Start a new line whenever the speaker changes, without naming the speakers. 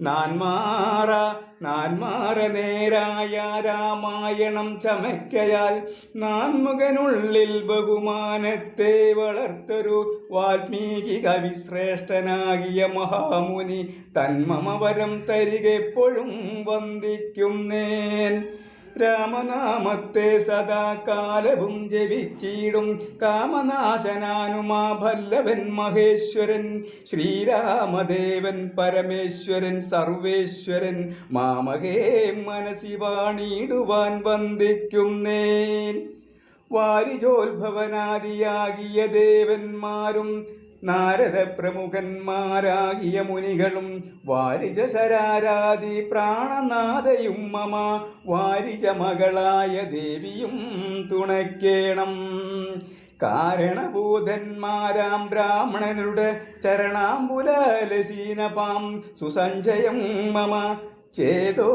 നാൻമാറ നാൻമാറ നേരായ രാമായണം ചമയ്ക്കയാൽ നാൻമുഖനുള്ളിൽ ബഹുമാനത്തെ വളർത്തൊരു വാൽമീകി കവിശ്രേഷ്ഠനാകിയ മഹാമുനി തന്മമവരം തരികെപ്പോഴും വന്ദിക്കും നേൻ. രാമനാമത്തെ സദാകാലവും ജപിച്ചിടും കാമനാശനാനുമാ ഭല്ലവൻ മഹേശ്വരൻ. ശ്രീരാമദേവൻ പരമേശ്വരൻ സർവേശ്വരൻ മാമകേ മനസ്സി വാണിടുവാൻ വന്ദിക്കുന്നേൻ. വാരിജോത്ഭവനാദിയാകിയ ദേവന്മാരും നാരദ പ്രമുഖന്മാരാകിയ മുനികളും വാരിജ ശരാരാതി പ്രാണനാഥയും മമ വാരിജ മകളായ ദേവിയും തുണയ്ക്കേണം. കാരണഭൂതന്മാരാം ബ്രാഹ്മണരുടെ ചരണാംബുലലസീനപാം സുസഞ്ജയം മമ ചേതോ